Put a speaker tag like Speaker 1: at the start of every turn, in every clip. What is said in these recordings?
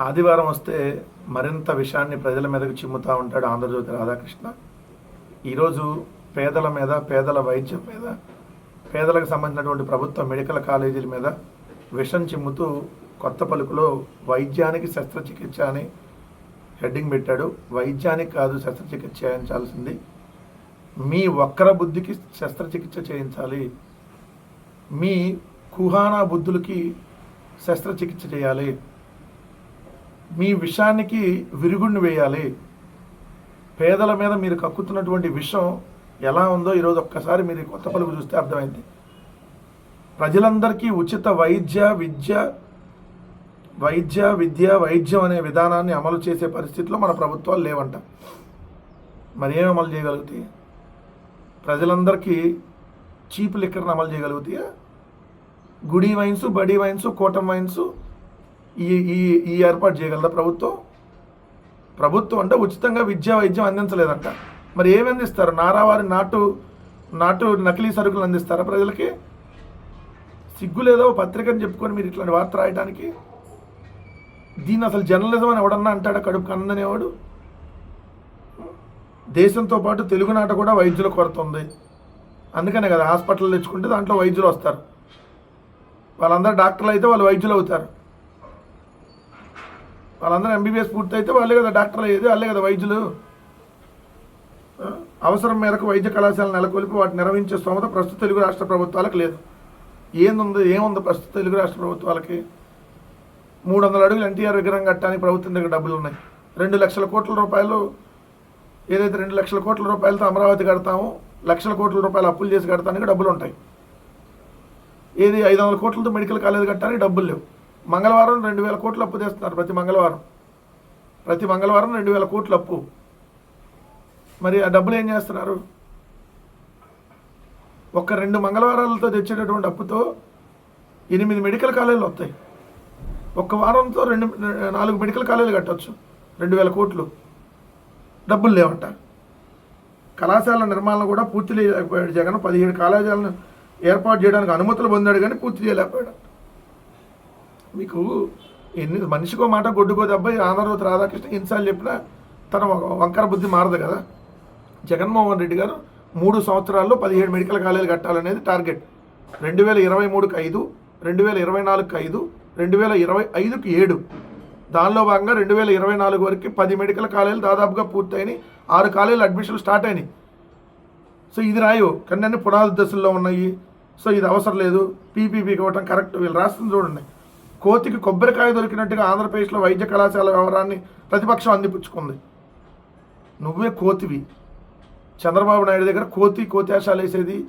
Speaker 1: ఆదివారం వస్తే మరింత విషయాన్ని ప్రజల మీదకు చిమ్ముతూ ఉంటాడు ఆంధ్రజ్యోతి రాధాకృష్ణ. ఈరోజు పేదల మీద పేదల వైద్యం మీద పేదలకు సంబంధించినటువంటి ప్రభుత్వ మెడికల్ కాలేజీల మీద విషం చిమ్ముతూ కొత్త పలుకులో వైద్యానికి శస్త్రచికిత్స అని హెడ్డింగ్ పెట్టాడు. వైద్యానికి కాదు శస్త్రచికిత్స చేయించాల్సింది. మీ వక్ర బుద్ధికి శస్త్రచికిత్స చేయించాలి. మీ కుహానా బుద్ధులకి శస్త్రచికిత్స చేయాలి. మీ విషానికి విరుగుడిని వేయాలి. పేదల మీద మీరు కక్కుతున్నటువంటి విషం ఎలా ఉందో ఈరోజు ఒక్కసారి మీరు కొత్త పలుకు చూస్తే అర్థమైంది. ప్రజలందరికీ ఉచిత వైద్య విద్య వైద్య విద్య వైద్యం అనే విధానాన్ని అమలు చేసే పరిస్థితిలో మన ప్రభుత్వాలు లేవంట. మరి ఏం అమలు చేయగలుగుతాయి? ప్రజలందరికీ చీప్ లిక్కర్ని అమలు చేయగలుగుతాయా? గుడి వైన్స్ బడి వైన్స్ కోటం వైన్స్ ఈ ఈ ఈ ఏర్పాటు చేయగలదా ప్రభుత్వం? ప్రభుత్వం అంటే ఉచితంగా విద్యా వైద్యం అందించలేదంట. మరి ఏమి అందిస్తారు? నారావారి నాటు నాటు నకిలీ సరుకులు అందిస్తారా ప్రజలకి? సిగ్గు లేదో ఓ పత్రికని చెప్పుకొని మీరు ఇట్లాంటి వార్త రాయడానికి దీన్ని అసలు జర్నలిజం అని ఎవడన్నా అంటాడా కడుపు కన్ననేవాడు దేశంతో పాటు తెలుగునాట కూడా వైద్యుల కొరత ఉంది. అందుకనే కదా హాస్పిటల్ తెచ్చుకుంటే దాంట్లో వైద్యులు వస్తారు. వాళ్ళందరూ డాక్టర్లు అయితే వాళ్ళు వైద్యులు అవుతారు. వాళ్ళందరూ ఎంబీబీఎస్ పూర్తి అయితే వాళ్ళే కదా డాక్టర్లు అయ్యేది వాళ్ళే కదా వైద్యులు. అవసరం మేరకు వైద్య కళాశాలను నెలకొల్పి వాటిని నిర్వహించే స్తోమత ప్రస్తుత తెలుగు రాష్ట్ర ప్రభుత్వాలకు లేదు. ఏందుంది ఏముంది ప్రస్తుత తెలుగు రాష్ట్ర ప్రభుత్వాలకి? మూడు వందల అడుగులు ఎన్టీఆర్ విగ్రహం కట్టడానికి ప్రభుత్వం దగ్గర డబ్బులు ఉన్నాయి. రెండు లక్షల కోట్ల రూపాయలు ఏదైతే రెండు లక్షల కోట్ల రూపాయలతో అమరావతి కడతామో లక్షల కోట్ల రూపాయలు అప్పులు చేసి కడతానికి డబ్బులు ఉంటాయి. ఏది ఐదు వందల కోట్లతో మెడికల్ కాలేజ్ కట్టడానికి డబ్బులు లేవు. మంగళవారం రెండు వేల కోట్లు అప్పు తెస్తున్నారు ప్రతి మంగళవారం. ప్రతి మంగళవారం రెండు వేల కోట్లు అప్పు. మరి ఆ డబ్బులు ఏం చేస్తున్నారు? ఒక రెండు మంగళవారాలతో తెచ్చేటటువంటి అప్పుతో ఎనిమిది మెడికల్ కాలేజీలు వస్తాయి. ఒక్క వారంతో రెండు నాలుగు మెడికల్ కాలేజీలు కట్టొచ్చు. రెండు వేల కోట్లు. డబ్బులు లేవంట. కళాశాల నిర్మాణం కూడా పూర్తి చేయలేకపోయాడు జగన్. పదిహేడు కాలేజీలను ఏర్పాటు చేయడానికి అనుమతులు పొందాడు కానీ పూర్తి చేయలేకపోయాడు. మీకు ఎన్ని మనిషికో మాట గొడ్డుకో దెబ్బ ఈ ఆంధ్రజ్యోతి రాధాకృష్ణ ఎన్నిసార్లు చెప్పినా తన వంకర బుద్ధి మారదు కదా. జగన్మోహన్ రెడ్డి గారు మూడు సంవత్సరాల్లో పదిహేడు మెడికల్ కాలేజీలు కట్టాలనేది టార్గెట్. రెండు వేల ఇరవై మూడుకి ఐదు రెండు వేల ఇరవై నాలుగుకి ఐదు రెండు వేల ఇరవై ఐదుకి ఏడు. దానిలో భాగంగా రెండు వేల ఇరవై నాలుగు వరకు పది మెడికల్ కాలేజీలు దాదాపుగా పూర్తయినాయి. ఆరు కాలేజీలు అడ్మిషన్లు స్టార్ట్ అయినాయి. సో ఇది రాయు. కానీ అన్ని పునాది దశల్లో ఉన్నాయి. సో ఇది అవసరం లేదు. పీపీపీకి ఇవ్వటం కరెక్ట్. వీళ్ళు రాస్తుంది చూడండి. కోతికి కొబ్బరికాయ దొరికినట్టుగా ఆంధ్రప్రదేశ్లో వైద్య కళాశాల వ్యవహారాన్ని ప్రతిపక్షం అందిపుచ్చుకుంది. నువ్వే కోతివి. చంద్రబాబు నాయుడు దగ్గర కోతి కోత్యాశాలు వేసేది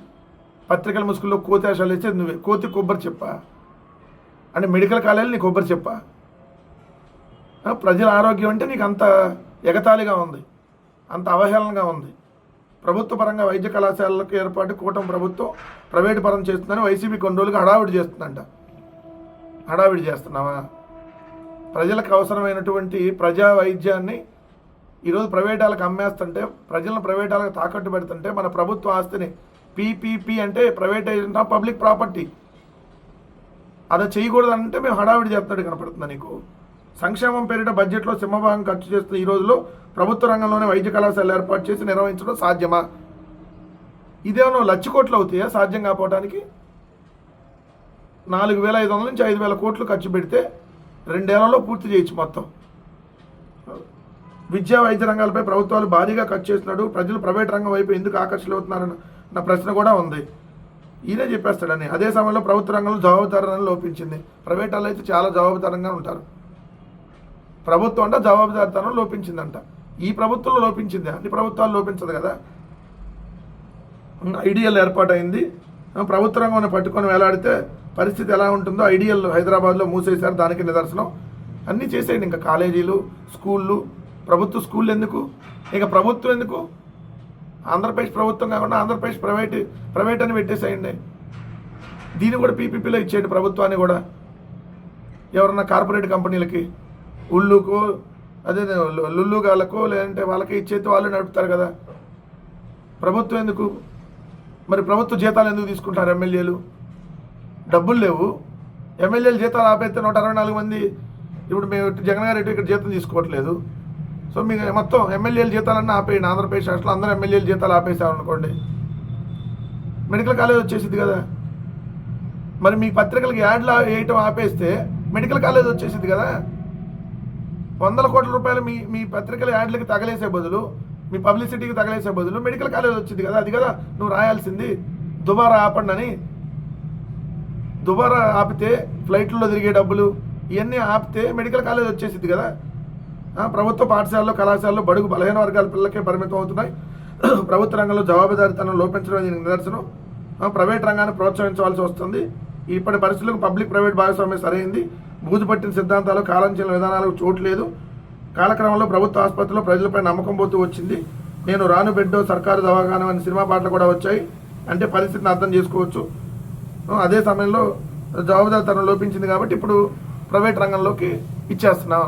Speaker 1: పత్రికల ముసుగుల్లో కోత్యాశాలు వేసేది నువ్వే. కోతి కొబ్బరి చెప్పా. అంటే మెడికల్ కాలేజీలు నీ కొబ్బరి చెప్పా. ప్రజల ఆరోగ్యం అంటే నీకు అంత ఎగతాళిగా ఉంది. అంత అవహేళనగా ఉంది. ప్రభుత్వ పరంగా వైద్య కళాశాలలకు ఏర్పాటు కూటమి ప్రభుత్వం ప్రైవేటు పరం చేస్తుందని వైసీపీ కొన్ని రోజులుగా హడావిడి చేస్తుందంట. హడావిడి చేస్తున్నావా? ప్రజలకు అవసరమైనటువంటి ప్రజా వైద్యాన్ని ఈరోజు ప్రైవేటాలకు అమ్మేస్తుంటే ప్రజలను ప్రైవేటాలకు తాకట్టు పెడుతుంటే మన ప్రభుత్వ ఆస్తిని పీపీపీ అంటే ప్రైవేటైజేషన్ ఆఫ్ పబ్లిక్ ప్రాపర్టీ. అది చేయకూడదు అంటే మేము హడావిడి చేస్తాడు కనపడుతుంది నీకు. సంక్షేమం పేరిట బడ్జెట్లో సింహభాగం ఖర్చు చేస్తున్న ఈ రోజులో ప్రభుత్వ రంగంలోనే వైద్య కళాశాల ఏర్పాటు చేసి నిర్వహించడం సాధ్యమా? ఇదేమో లక్ష కోట్లు అవుతాయా సాధ్యం కాపోవడానికి నాలుగు వేల ఐదు వందల నుంచి ఐదు వేల కోట్లు ఖర్చు పెడితే రెండేళ్ళలో పూర్తి చేయొచ్చు మొత్తం. విద్యా వైద్య రంగాలపై ప్రభుత్వాలు భారీగా ఖర్చు చేస్తున్నాడు ప్రజలు ప్రైవేట్ రంగం వైపు ఎందుకు ఆకర్షితులవుతున్నారన్న నా ప్రశ్న కూడా ఉంది. ఈయనే చెప్పేస్తాడని. అదే సమయంలో ప్రభుత్వ రంగంలో జవాబుదారీతనం లోపించింది. ప్రైవేట్ వాళ్ళు అయితే చాలా జవాబుదారంగా ఉంటారు. ప్రభుత్వం అంటే జవాబుదారితనం లోపించిందంట. ఈ ప్రభుత్వంలో లోపించింది. అన్ని ప్రభుత్వాలు లోపించదు కదా. ఐడియల్ ఏర్పాటైంది. ప్రభుత్వ రంగం పట్టుకొని వేలాడితే పరిస్థితి ఎలా ఉంటుందో ఐడియల్ హైదరాబాద్లో మూసేశారు దానికి నిదర్శనం. అన్నీ చేసేయండి ఇంకా కాలేజీలు స్కూళ్ళు. ప్రభుత్వ స్కూళ్ళు ఎందుకు? ఇంకా ప్రభుత్వం ఎందుకు? ఆంధ్రప్రదేశ్ ప్రభుత్వం కాకుండా ఆంధ్రప్రదేశ్ ప్రైవేట్ ప్రైవేట్ అని పెట్టేసేయండి. దీన్ని కూడా పీపీపీలో ఇచ్చేయండి ప్రభుత్వాన్ని కూడా. ఎవరన్నా కార్పొరేట్ కంపెనీలకి ఉళ్ళుకో అదే లుల్లు గాళ్ళకో లేదంటే వాళ్ళకి ఇచ్చేది వాళ్ళు నడుపుతారు కదా. ప్రభుత్వం ఎందుకు? మరి ప్రభుత్వ జీతాలు ఎందుకు తీసుకుంటారు ఎమ్మెల్యేలు? డబ్బులు లేవు. ఎమ్మెల్యేలు జీతాలు ఆపేస్తే నూట అరవై నాలుగు మంది ఇప్పుడు మేము జగన్ గారు ఇక్కడ జీతం తీసుకోవట్లేదు. సో మీకు మొత్తం ఎమ్మెల్యేల జీతాలన్నీ ఆపేయండి. ఆంధ్రప్రదేశ్ రాష్ట్రంలో అందరూ ఎమ్మెల్యేల జీతాలు ఆపేసామనుకోండి. మెడికల్ కాలేజ్ వచ్చేసింది కదా. మరి మీ పత్రికలకు యాడ్లు వేయటం ఆపేస్తే మెడికల్ కాలేజ్ వచ్చేసింది కదా. వందల కోట్ల రూపాయలు మీ మీ పత్రికల యాడ్లకి తగలేసే బదులు మీ పబ్లిసిటీకి తగలేసే బదులు మెడికల్ కాలేజ్ వచ్చింది కదా. అది కదా నువ్వు రాయాల్సింది. దుబారా ఆపండి అని దుబారా ఆపితే ఫ్లైట్లో తిరిగే డబ్బులు ఇవన్నీ ఆపితే మెడికల్ కాలేజ్ వచ్చేసింది కదా. ఆ, ప్రభుత్వ పాఠశాలలో కళాశాలలో బడుగు బలహీన వర్గాల పిల్లలకే పరిమితం అవుతున్నాయి. ప్రభుత్వ రంగంలో జవాబుదారితనం లోపించడం దీనికి నిదర్శనం. ప్రైవేట్ రంగాన్ని ప్రోత్సహించవలసి వస్తుంది. ఇప్పటి పరిస్థితులకు పబ్లిక్ ప్రైవేట్ భాగస్వామ్యం సరైంది. బూజు పట్టిన సిద్ధాంతాలు కాలం చెల్లిన విధానాలకు చోటు లేదు. కాలక్రమంలో ప్రభుత్వ ఆసుపత్రిలో ప్రజలపై నమ్మకం పోతూ వచ్చింది. నేను రాను బిడ్డో సర్కారు దవాఖానం అనే సినిమా పాటలు కూడా వచ్చాయి. అంటే పరిస్థితిని అర్థం చేసుకోవచ్చు. అదే సమయంలో జవాబుదారితనం లోపించింది కాబట్టి ఇప్పుడు ప్రైవేట్ రంగంలోకి ఇచ్చేస్తున్నాం.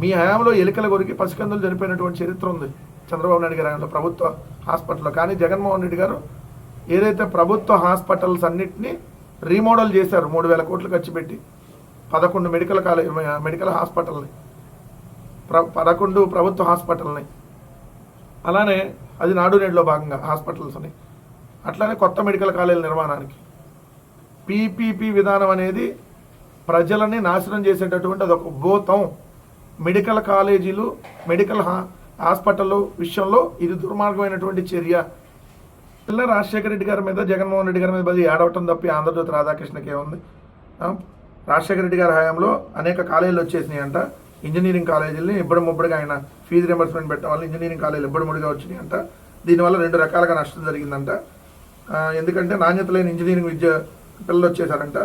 Speaker 1: మీ హయాంలో ఎలికల కొరికి పసికందులు చనిపోయినటువంటి చరిత్ర ఉంది. చంద్రబాబు నాయుడు గారి హయాంలో ప్రభుత్వ హాస్పిటల్లో. కానీ జగన్మోహన్ రెడ్డి గారు ఏదైతే ప్రభుత్వ హాస్పిటల్స్ అన్నింటినీ రీమోడల్ చేశారు మూడు వేల కోట్లు ఖర్చు పెట్టి పదకొండు మెడికల్ కాలేజ్ మెడికల్ హాస్పిటల్ని ప్ర పదకొండు ప్రభుత్వ హాస్పిటల్ని. అలానే అది నాడు నేడులో భాగంగా హాస్పిటల్స్ని. అట్లానే కొత్త మెడికల్ కాలేజీల నిర్మాణానికి. పీపీపీ విధానం అనేది ప్రజలని నాశనం చేసేటటువంటి అదొక భూతం. మెడికల్ కాలేజీలు మెడికల్ హా హాస్పిటల్ విషయంలో ఇది దుర్మార్గమైనటువంటి చర్య. పిల్ల రాజశేఖర రెడ్డి గారి మీద జగన్మోహన్ రెడ్డి గారి మీద బదిలి ఏడవటం తప్పి ఆంధ్రజ్యోతి రాధాకృష్ణకి ఏముంది రాజశేఖర రెడ్డి గారి హయాంలో అనేక కాలేజీలు వచ్చేసినాయి అంట ఇంజనీరింగ్ కాలేజీలని ఇబ్బడి ముబ్బడిగా ఆయన ఫీజు రింబర్స్మెంట్ పెట్టడం వల్ల ఇంజనీరింగ్ కాలేజీలు ఇబ్బడి ముడిగా వచ్చినాయి అంట దీనివల్ల రెండు రకాలుగా నష్టం జరిగిందంట. ఎందుకంటే నాణ్యత లేని ఇంజనీరింగ్ విద్య పిల్లలు వచ్చేసారంట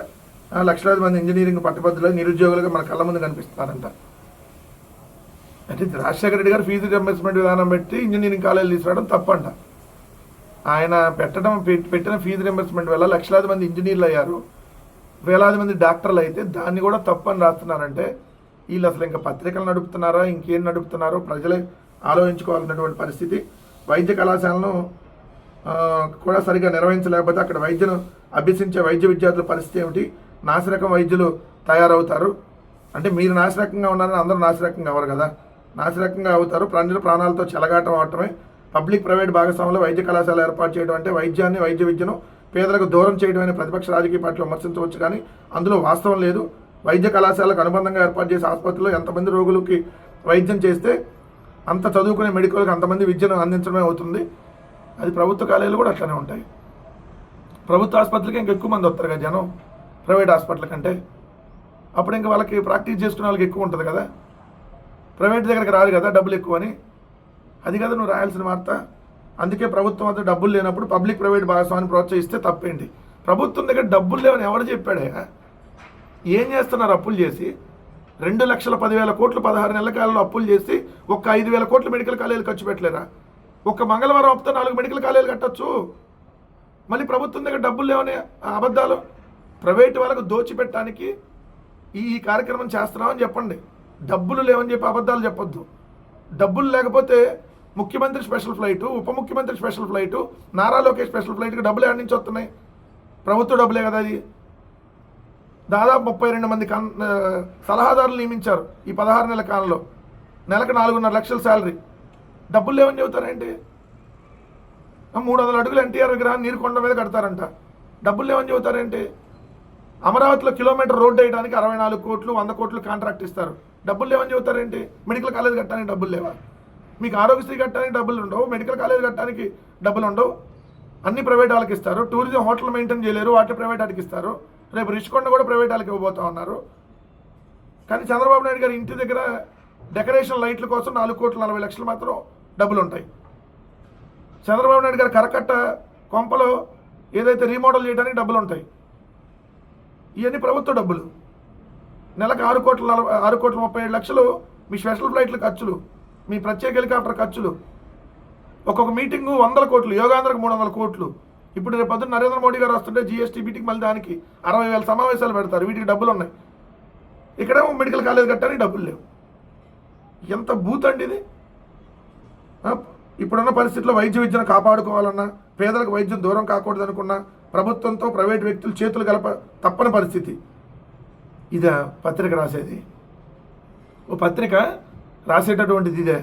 Speaker 1: ఆ, లక్షలాది మంది ఇంజనీరింగ్ పట్టభద్రులు నిరుద్యోగులుగా మన కళ్ళ ముందు కనిపిస్తున్నారంట. అంటే రాజశేఖర రెడ్డి గారు ఫీజు రింబర్స్మెంట్ విధానం పెట్టి ఇంజనీరింగ్ కాలేజీలు తీసుకురావడం తప్పంట. ఆయన పెట్టడం పెట్టిన ఫీజు రియంబర్స్మెంట్ వల్ల లక్షలాది మంది ఇంజనీర్లు అయ్యారు. వేలాది మంది డాక్టర్లు అయితే దాన్ని కూడా తప్పని రాస్తున్నారంటే వీళ్ళు అసలు ఇంకా పత్రికలు నడుపుతున్నారా ఇంకేం నడుపుతున్నారో ప్రజలే ఆలోచించుకోవాలన్నటువంటి పరిస్థితి. వైద్య కళాశాలను కూడా సరిగ్గా నిర్వహించలేకపోతే అక్కడ వైద్యులు అభ్యసించే వైద్య విద్యార్థుల పరిస్థితి ఏమిటి? నాసిరకం వైద్యులు తయారవుతారు. అంటే మీరు నాసిరకంగా ఉన్నారని అందరూ నాసిరకంగా అవ్వరు కదా? నాసిరకంగా అవుతారు. ప్రజల ప్రాణాలతో చెలగాటం అవటమే పబ్లిక్ ప్రైవేట్ భాగస్వామ్యంలో వైద్య కళాశాల ఏర్పాటు చేయడం అంటే వైద్యాన్ని వైద్య విద్యను పేదలకు దూరం చేయడం అనే ప్రతిపక్ష రాజకీయ పార్టీలు విమర్శించవచ్చు కానీ అందులో వాస్తవం లేదు. వైద్య కళాశాలకు అనుబంధంగా ఏర్పాటు చేసే ఆసుపత్రిలో ఎంతమంది రోగులకి వైద్యం చేస్తే అంత చదువుకునే మెడికల్కి అంతమంది విద్యను అందించడమే అవుతుంది. అది ప్రభుత్వ కాలేజీలు కూడా అట్లనే ఉంటాయి. ప్రభుత్వ ఆసుపత్రికి ఇంకా ఎక్కువ మంది వస్తారు కదా జనం ప్రైవేట్ హాస్పిటల్ కంటే. అప్పుడు ఇంకా వాళ్ళకి ప్రాక్టీస్ చేసుకునే వాళ్ళకి ఎక్కువ ఉంటుంది కదా. ప్రైవేట్ దగ్గరికి రాదు కదా డబ్బులు ఎక్కువ అని. అది కదా నువ్వు రాయాల్సిన వార్త. అందుకే ప్రభుత్వం అంతా డబ్బులు లేనప్పుడు పబ్లిక్ ప్రైవేట్ భాగస్వామిని ప్రోత్సహిస్తే తప్పేంటి? ప్రభుత్వం దగ్గర డబ్బులు లేవని ఎవడు చెప్పాడే? ఏం చేస్తున్నారు అప్పులు చేసి? రెండు లక్షల పదివేల కోట్లు పదహారు నెలల కాలంలో అప్పులు చేసి ఒక్క ఐదు వేల కోట్లు మెడికల్ కాలేజీలు ఖర్చు పెట్టలేరా? ఒక్క మంగళవారం అప్పితే నాలుగు మెడికల్ కాలేజీలు కట్టొచ్చు. మళ్ళీ ప్రభుత్వం దగ్గర డబ్బులు లేవని అబద్ధాలు. ప్రైవేట్ వాళ్ళకు దోచిపెట్టడానికి ఈ ఈ కార్యక్రమం చేస్తున్నామని చెప్పండి. డబ్బులు లేవని చెప్పి అబద్ధాలు చెప్పొద్దు. డబ్బులు లేకపోతే ముఖ్యమంత్రి స్పెషల్ ఫ్లైటు ఉప ముఖ్యమంత్రి special flight Nara Lokesh special ఫ్లైట్కి డబ్బులు ఎక్కడి నుంచి వస్తున్నాయి? ప్రభుత్వ డబ్బులే కదా అది. దాదాపు ముప్పై రెండు మంది కన్ సలహాదారులు నియమించారు ఈ పదహారు నెలల కాలంలో. నెలకు నాలుగున్నర లక్షల శాలరీ. డబ్బులు లేవని చెబుతారేంటి? మూడు వందల అడుగులు ఎన్టీఆర్ విగ్రహాన్ని నీరుకొండ మీద కడతారంట. డబ్బులు లేవని చెబుతారేంటి? అమరావతిలో కిలోమీటర్ రోడ్డు వేయడానికి అరవై నాలుగు కోట్లు వంద కోట్లు కాంట్రాక్ట్ ఇస్తారు. డబ్బులు లేవని చెబుతారేంటి? మెడికల్ కాలేజ్ కట్టడానికి డబ్బులు లేవా? మీకు ఆరోగ్యశ్రీ కట్టడానికి డబ్బులు ఉండవు మెడికల్ కాలేజ్ కట్టడానికి డబ్బులు ఉండవు. అన్ని ప్రైవేట్ వాళ్ళకి ఇస్తారు. టూరిజం హోటల్ మెయింటైన్ చేయలేరు వాటి ప్రైవేట్ వాళ్ళకి ఇస్తారు. రేపు రిషికొండ కూడా ప్రైవేట్ వాళ్ళకి ఇవ్వబోతా ఉన్నారు. కానీ చంద్రబాబు నాయుడు గారి ఇంటి దగ్గర డెకరేషన్ లైట్ల కోసం నాలుగు కోట్ల నలభై లక్షలు మాత్రం డబ్బులు ఉంటాయి చంద్రబాబు నాయుడు గారి కరకట్ట కొంపలో ఏదైతే రీమోడల్ చేయడానికి డబ్బులు ఉంటాయి ఇవన్నీ ప్రభుత్వ డబ్బులు. నెలకు ఆరు కోట్ల నలభై ఆరు కోట్ల ముప్పై ఏడు లక్షలు మీ స్పెషల్ ఫ్లైట్ల ఖర్చులు మీ ప్రత్యేక హెలికాప్టర్ ఖర్చులు. ఒక్కొక్క మీటింగు వందల కోట్లు యోగాంధ్రకు మూడు వందల కోట్లు. ఇప్పుడు రేపు పొద్దున్న నరేంద్ర మోడీ గారు వస్తుంటే జీఎస్టీ మీటింగ్ మళ్ళీ దానికి అరవై వేల సమావేశాలు పెడతారు. వీటికి డబ్బులు ఉన్నాయి ఇక్కడేమో మెడికల్ కాలేజ్ కట్టడానికి డబ్బులు లేవు. ఎంత బూత్ అండి ఇది? ఇప్పుడున్న పరిస్థితుల్లో వైద్య విద్యను కాపాడుకోవాలన్నా పేదలకు వైద్యం దూరం కాకూడదు అనుకున్నా ప్రభుత్వంతో ప్రైవేట్ వ్యక్తులు చేతులు కలప తప్పని పరిస్థితి. ఇదే పత్రిక రాసేది. ఓ పత్రిక రాసేటటువంటిది ఇదే.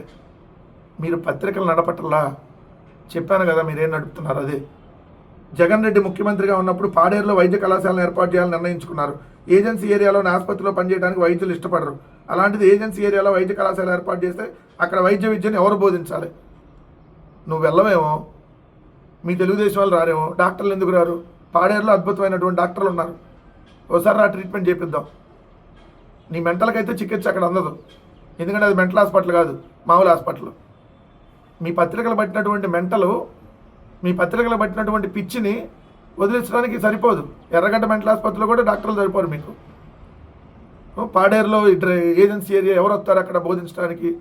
Speaker 1: మీరు పత్రికలు నడపటల్లా చెప్పాను కదా మీరేం నడుపుతున్నారు అదే. జగన్ రెడ్డి ముఖ్యమంత్రిగా ఉన్నప్పుడు పాడేరులో వైద్య కళాశాలను ఏర్పాటు చేయాలని నిర్ణయించుకున్నారు. ఏజెన్సీ ఏరియాలోని ఆసుపత్రిలో పనిచేయడానికి వైద్యులు ఇష్టపడరు. అలాంటిది ఏజెన్సీ ఏరియాలో వైద్య కళాశాల ఏర్పాటు చేస్తే అక్కడ వైద్య విద్యను ఎవరు బోధించాలి? నువ్వు వెళ్ళవేమో మీ తెలుగుదేశం వాళ్ళు రారేమో డాక్టర్లు ఎందుకు రారు? పాడేరులో అద్భుతమైనటువంటి డాక్టర్లు ఉన్నారు. ఒకసారి రా ట్రీట్మెంట్ చేపిద్దాం. నీ మెంటల్కి అయితే చికిత్స అక్కడ అందదు. ఎందుకంటే అది మెంటల్ హాస్పిటల్ కాదు మామూలు హాస్పిటల్. మీ పత్రికలు పట్టినటువంటి మెంటలు మీ పత్రికలు పట్టినటువంటి పిచ్చిని వదిలించడానికి సరిపోదు. ఎర్రగడ్డ మెంటల్ ఆసుపత్రిలో కూడా డాక్టర్లు సరిపోరు మీకు. పాడేరులో ఇటు ఏజెన్సీ ఏరియా ఎవరు వస్తారు అక్కడ బోధించడానికి?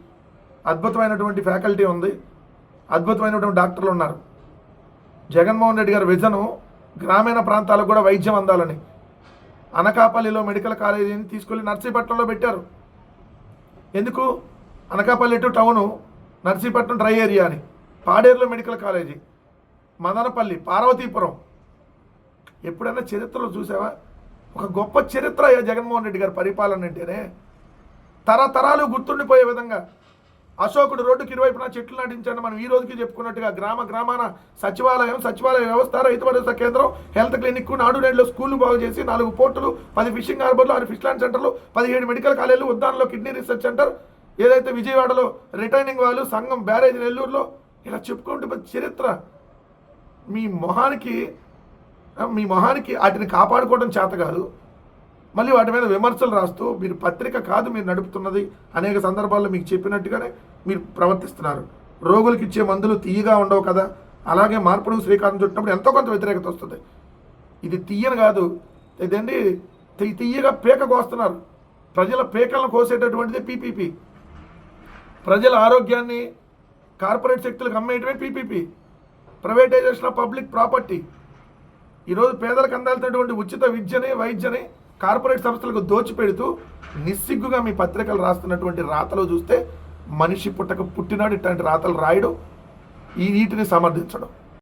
Speaker 1: అద్భుతమైనటువంటి ఫ్యాకల్టీ ఉంది. అద్భుతమైనటువంటి డాక్టర్లు ఉన్నారు. జగన్మోహన్ రెడ్డి గారి విజను గ్రామీణ ప్రాంతాలకు కూడా వైద్యం అందాలని అనకాపల్లిలో మెడికల్ కాలేజీని తీసుకెళ్ళి నర్సీపట్నంలో పెట్టారు. ఎందుకు? Anakapalli to town Narsipatnam dry area అని. పాడేరులో మెడికల్ కాలేజీ. మదనపల్లి పార్వతీపురం. ఎప్పుడైనా చరిత్రలో చూసావా? ఒక గొప్ప చరిత్ర అయ్యా జగన్మోహన్ రెడ్డి గారి పరిపాలన అంటేనే తరతరాలు గుర్తుండిపోయే విధంగా అశోకుడు రోడ్డుకి ఇరువైపున చెట్లు నాటించండి మనం ఈ రోజుకి చెప్పుకున్నట్టుగా గ్రామ గ్రామాన సచివాలయం సచివాలయ వ్యవస్థ రైతు భరోసా కేంద్రం హెల్త్ క్లినిక్ నాడు నేడులో స్కూళ్ళు బాగు చేసి నాలుగు పోర్టులు పది ఫిషింగ్ హార్బర్లు ఆరు ఫిష్ ల్యాండ్ సెంటర్లు పదిహేడు మెడికల్ కాలేజీలు ఉద్దానంలో కిడ్నీ రీసెర్చ్ సెంటర్ ఏదైతే విజయవాడలో రిటైనింగ్ వాళ్ళు సంఘం బ్యారేజ్ నెల్లూరులో ఇలా చెప్పుకుంటే చరిత్ర మీ మొహానికి మీ మొహానికి వాటిని కాపాడుకోవడం చేత కాదు. మళ్ళీ వాటి మీద విమర్శలు రాస్తూ మీరు పత్రిక కాదు మీరు నడుపుతున్నది అనేక సందర్భాల్లో మీకు చెప్పినట్టుగానే మీరు ప్రవర్తిస్తున్నారు. రోగులకు ఇచ్చే మందులు తీయగా ఉండవు కదా. అలాగే మార్పుడు శ్రీకారం చుట్టినప్పుడు ఎంతో కొంత వ్యతిరేకత వస్తుంది. ఇది తీయని కాదు. ఇదండి తీయగా పేక కోస్తున్నారు. ప్రజల పేకలను కోసేటటువంటిది పీపీపీ. ప్రజల ఆరోగ్యాన్ని కార్పొరేట్ శక్తులకు అమ్మేయటమే PPP. Privatisation of public property. ఈరోజు పేదలకు అందాల్సినటువంటి ఉచిత విద్యని వైద్యని కార్పొరేట్ సంస్థలకు దోచిపెడుతూ నిస్సిగ్గుగా మీ పత్రికలు రాస్తున్నటువంటి రాతలు చూస్తే మనిషి పుట్టక పుట్టినాడు ఇట్లాంటి రాతలు రాయడం. ఈ వీటిని సమర్థించడం.